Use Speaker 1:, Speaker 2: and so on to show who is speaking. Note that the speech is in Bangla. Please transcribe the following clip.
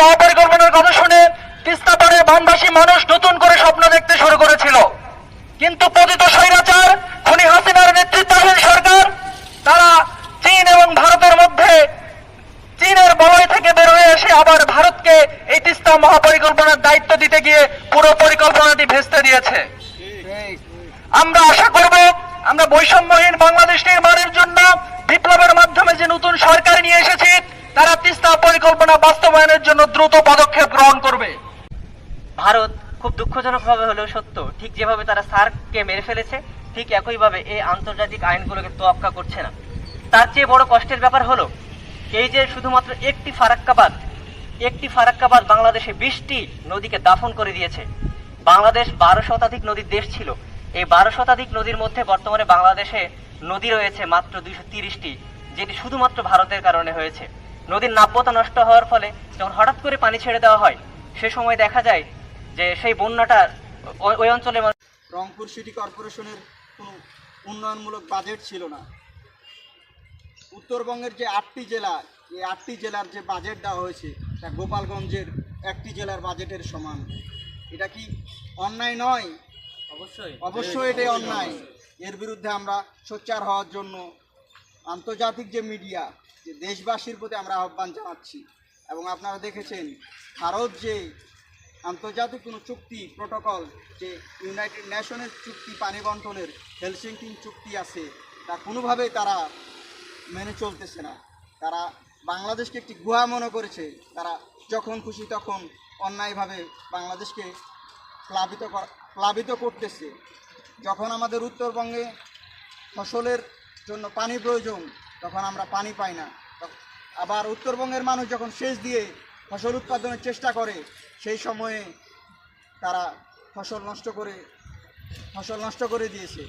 Speaker 1: মহাপরিকল্পনার কথা শুনে তিস্তা পাড়ের বানবাসী মানুষ নতুন করে স্বপ্ন দেখতে শুরু করেছিল। কিন্তু পতিত স্বৈরাচার, খুনি হাসিনার নেতৃত্বাধীন সরকার, তারা চীন এবং ভারতের মধ্যে চীনের বলয় থেকে বের হয়ে এসে আবার ভারতকে এই তিস্তা মহাপরিকল্পনার দায়িত্ব দিতে গিয়ে পুরো পরিকল্পনাটি ভেস্তে দিয়েছে। আমরা আশা করব, আমরা বৈষম্যহীন বাংলাদেশ নির্মাণের জন্য বিপ্লবের মাধ্যমে যে নতুন সরকার নিয়ে এসেছি, তারা তিস্তা পরিকল্পনা বাস্তবায়নের জন্য দ্রুত পদক্ষেপ গ্রহণ করবে
Speaker 2: ভারত খুব দুঃখজনকভাবে হলেও সত্য। ঠিক যেভাবে তারা সার্ককে মেরে ফেলেছে, ঠিক একইভাবে এই আন্তর্জাতিক আইনগুলোকে তোয়াক্কা করছে না। তার চেয়ে বড় কষ্টের ব্যাপার হলো, এই যে শুধুমাত্র একটি ফারাক্কাবাদ একটি ফারাক্কাবাদ বাংলাদেশে বিশটি নদীকে দাফন করে দিয়েছে। বাংলাদেশ বারো শতাধিক নদীর দেশ ছিল। এই বারো শতাধিক নদীর মধ্যে বর্তমানে বাংলাদেশে নদী রয়েছে মাত্র দুইশো তিরিশটি, যেটি শুধুমাত্র ভারতের কারণে হয়েছে। নদীর নাব্যতা নষ্ট হওয়ার ফলে যখন হঠাৎ করে পানি ছেড়ে দেওয়া হয়, সে সময় দেখা যায় যে সেই বন্যাটা ওই- ওই অঞ্চলে
Speaker 3: রংপুর সিটি কর্পোরেশনের কোনো উন্নয়নমূলক বাজেট ছিল না। উত্তরবঙ্গের যে আটটি জেলা এই আটটি জেলার যে বাজেট দেওয়া হয়েছে তা গোপালগঞ্জের একটি জেলার বাজেটের সমান। এটা কি অন্যায় নয়?
Speaker 2: অবশ্যই।
Speaker 3: অবশ্যই এটাই অন্যায়। এর বিরুদ্ধে আমরা সোচ্চার হওয়ার জন্য আন্তর্জাতিক যে মিডিয়া যে দেশবাসীর প্রতি আমরা আহ্বান জানাচ্ছি। এবং আপনারা দেখেছেন ভারত যে আন্তর্জাতিক কোনো চুক্তি প্রোটোকল যে ইউনাইটেড নেশনের চুক্তি, পানি বন্টনের হেলসিংকিং চুক্তি আছে, তা কোনোভাবেই তারা মেনে চলতেছে না। তারা বাংলাদেশকে একটি গুহা মনে করেছে। তারা যখন খুশি তখন অন্যায়ভাবে বাংলাদেশকে প্লাবিত প্লাবিত করতেছে। যখন আমাদের উত্তরবঙ্গে ফসলের জন্য পানি প্রয়োজন, তখন আমরা পানি পাই না। আবার উত্তরবঙ্গের মানুষ যখন সেচ দিয়ে ফসল উৎপাদনের চেষ্টা করে সেই সময়ে তারা ফসল নষ্ট করে ফসল নষ্ট করে দিয়েছে।